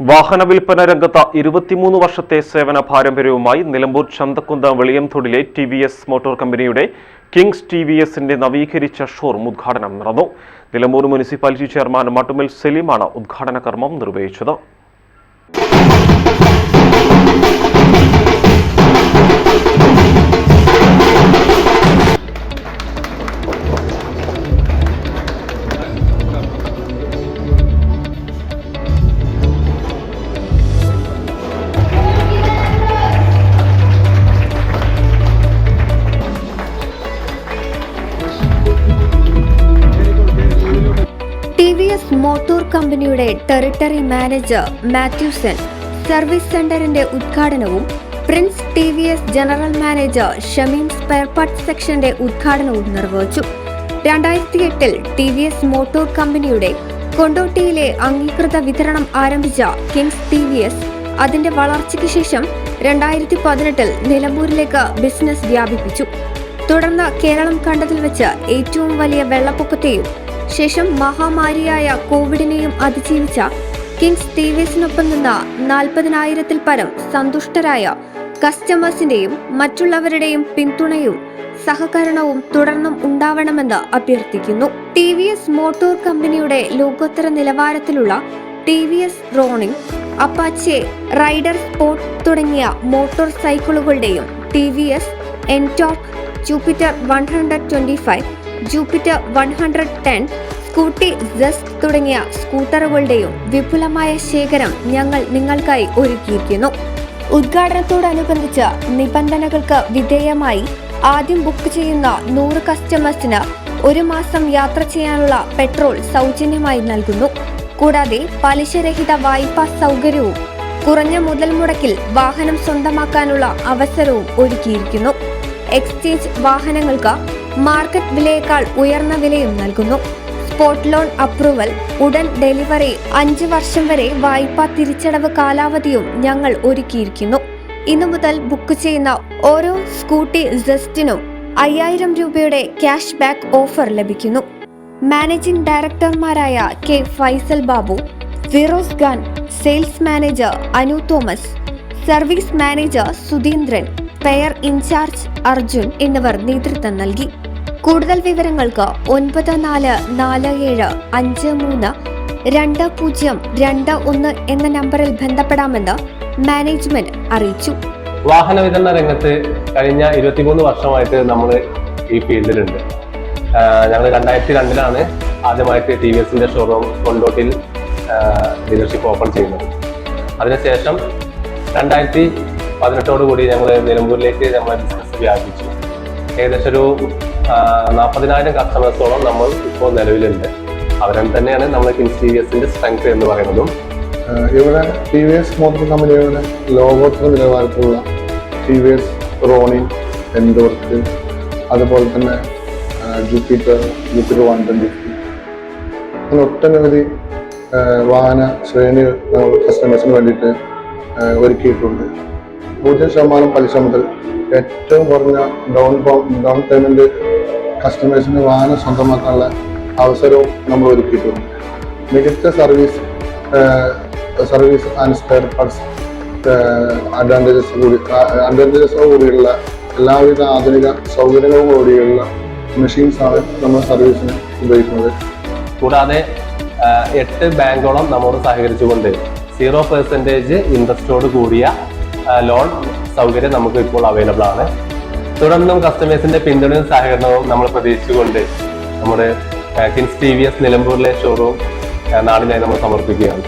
വാഹന വിൽപ്പന രംഗത്ത് ഇരുപത്തിമൂന്ന് വർഷത്തെ സേവന പാരമ്പര്യവുമായി നിലമ്പൂർ ചന്തക്കുന്ന് വെളിയംതൊടിലെ ടി വി എസ് മോട്ടോർ കമ്പനിയുടെ കിങ്സ് ടി വി എസിന്റെ നവീകരിച്ച ഷോറൂം ഉദ്ഘാടനം നടന്നു. നിലമ്പൂർ മുനിസിപ്പാലിറ്റി ചെയർമാൻ മട്ടുമിൽ സലീമാണ് ഉദ്ഘാടന കർമ്മം നിർവഹിച്ചത്. എസ് മോട്ടോർ കമ്പനിയുടെ ടെറിട്ടറി മാനേജർ മാത്യൂസൺ സർവീസ് സെന്ററിന്റെ ഉദ്ഘാടനവും Prince T V S general manager Shameen spare parts സെക്ഷന്റെ ഉദ്ഘാടനവും നിർവഹിച്ചു. രണ്ടായിരത്തി എട്ടിൽ ടി വി എസ് മോട്ടോർ കമ്പനിയുടെ കൊണ്ടോട്ടിയിലെ അംഗീകൃത വിതരണം ആരംഭിച്ച കിങ്സ് ടി വി എസ് അതിന്റെ വളർച്ചയ്ക്ക് ശേഷം രണ്ടായിരത്തി പതിനെട്ടിൽ നിലമ്പൂരിലേക്ക് ബിസിനസ് വ്യാപിപ്പിച്ചു. തുടർന്ന് കേരളം കണ്ടതിൽ വെച്ച് ഏറ്റവും വലിയ വെള്ളപ്പൊക്കത്തെയും ശേഷം മഹാമാരിയായ കോവിഡിനെയും അതിജീവിച്ച കിങ്സ് ടിവിസിനൊപ്പം നിന്ന നാൽപ്പതിനായിരത്തിൽ പരം സന്തുഷ്ടരായ കസ്റ്റമേഴ്സിന്റെയും മറ്റുള്ളവരുടെയും പിന്തുണയും സഹകരണവും തുടർന്നും ഉണ്ടാവണമെന്ന് അഭ്യർത്ഥിക്കുന്നു. ടി വി എസ് മോട്ടോർ കമ്പനിയുടെ ലോകോത്തര നിലവാരത്തിലുള്ള T V S Ronin Apache Raider sport തുടങ്ങിയ motor സൈക്കിളുകളുടെയും T V S Ntorq Jupiter one hundred twenty five Jupiter one hundred ten Scooty Zest തുടങ്ങിയ സ്കൂട്ടറുകളുടെയും വിപുലമായ ശേഖരം ഞങ്ങൾ നിങ്ങൾക്കായി ഒരുക്കിയിരിക്കുന്നു. ഉദ്ഘാടനത്തോടനുബന്ധിച്ച് നിബന്ധനകൾക്ക് വിധേയമായി ആദ്യം ബുക്ക് ചെയ്യുന്ന നൂറ് കസ്റ്റമേഴ്സിന് ഒരു മാസം യാത്ര ചെയ്യാനുള്ള പെട്രോൾ സൗജന്യമായി നൽകുന്നു. കൂടാതെ പലിശരഹിത വായ്പാ സൗകര്യവും കുറഞ്ഞ മുതൽ മുടക്കിൽ വാഹനം സ്വന്തമാക്കാനുള്ള അവസരവും ഒരുക്കിയിരിക്കുന്നു. എക്സ്ചേഞ്ച് വാഹനങ്ങൾക്ക് മാർക്കറ്റ് വിലയേക്കാൾ ഉയർന്ന വിലയും നൽകുന്നു. സ്പോട്ട് ലോൺ അപ്രൂവൽ ഉടൻ ഡെലിവറി അഞ്ച് വർഷം വരെ വായ്പാ തിരിച്ചടവ് കാലാവധിയും ഞങ്ങൾ ഒരുക്കിയിരിക്കുന്നു. ഇന്നു മുതൽ ബുക്ക് ചെയ്യുന്ന ഓരോ സ്കൂട്ടി ജസ്റ്റിനും അയ്യായിരം രൂപയുടെ ക്യാഷ് ബാക്ക് ഓഫർ ലഭിക്കുന്നു. Managing ഡയറക്ടർമാരായ K Faisal Babu Firoz Khan sales manager Anu Thomas service manager Sudheendran spare in-charge Arjun എന്നിവർ നേതൃത്വം നൽകി. കൂടുതൽ വിവരങ്ങൾക്ക് ഒൻപത് നാല് നാല് ഏഴ് അഞ്ച് മൂന്ന് രണ്ട് പൂജ്യം രണ്ട് ഒന്ന് എന്ന നമ്പറിൽ ബന്ധപ്പെടാമെന്ന് മാനേജ്മെന്റ് അറിയിച്ചു. വാഹന വിതരണ രംഗത്ത് കഴിഞ്ഞ ഇരുപത്തിമൂന്ന് വർഷമായിട്ട് നമ്മൾ ഈ ഫീൽഡിലുണ്ട്. ഞങ്ങൾ രണ്ടായിരത്തി രണ്ടിലാണ് ആദ്യമായിട്ട് ടി വി എസിന്റെ ഷോറൂം കൊണ്ടോട്ടിൽ ഡീലർഷിപ്പ് ഓപ്പൺ ചെയ്യുന്നത്. അതിനുശേഷം രണ്ടായിരത്തി പതിനെട്ടോടു കൂടി ഞങ്ങൾ നിലമ്പൂരിലേക്ക് ഞങ്ങൾ ബിസിനസ് വ്യാപിച്ചു. ഏകദേശം ഒരു നാൽപ്പതിനായിരം കസ്റ്റമേഴ്സോളം നമ്മൾ ഇപ്പോൾ നിലവിലുണ്ട്. അവരെ തന്നെയാണ് നമ്മൾ കിങ്സ് ടി വി സ്ട്രെങ്ത് എന്ന് പറയുന്നതും. ഇവിടെ ടി വി എസ് മോട്ടോർ കമ്പനിയുടെ ലോകോത്തര നിലവാരത്തിലുള്ള T V S Ronin Ntorq അതുപോലെ തന്നെ ജൂപ്പിറ്റർ ജൂപ്പിറ്റർ വൺ ട്വന്റി അങ്ങനെ ഒട്ടനവധി വാഹന ശ്രേണികൾ നമ്മൾ കസ്റ്റമേഴ്സിന് വേണ്ടിയിട്ട് ഒരുക്കിയിട്ടുണ്ട്. പൂജ്യം ശതമാനം പലിശ മുതൽ ഏറ്റവും കുറഞ്ഞ ഡൗൺ ഡൗൺ പേയ്മെന്റ് കസ്റ്റമേഴ്സിന് വാഹനം സ്വന്തമാക്കാനുള്ള അവസരവും നമ്മൾ ഒരുക്കിയിട്ടുണ്ട്. മികച്ച service service and spare parts advantages കൂടി അഡ്വാന്റേജസോ കൂടിയുള്ള എല്ലാവിധ ആധുനിക സൗകര്യങ്ങളും കൂടിയുള്ള മെഷീൻസ് ആണ് നമ്മൾ സർവീസിന് ഉപയോഗിക്കുന്നത്. കൂടാതെ എട്ട് ബാങ്കോളം നമ്മോട് സഹകരിച്ചുകൊണ്ട് സീറോ പെർസെന്റേജ് ഇൻട്രസ്റ്റോട് കൂടിയ ലോൺ സൗകര്യം നമുക്ക് ഇപ്പോൾ അവൈലബിൾ ആണ്. തുടർന്നും കസ്റ്റമേഴ്സിന്റെ പിന്തുണയും സഹകരണവും നമ്മൾ പ്രതീക്ഷിച്ചുകൊണ്ട് നമ്മുടെ കിൻസ് ടി വി എസ് നിലമ്പൂരിലെ ഷോറൂം നാടിനായി നമ്മൾ സമർപ്പിക്കുകയാണ്.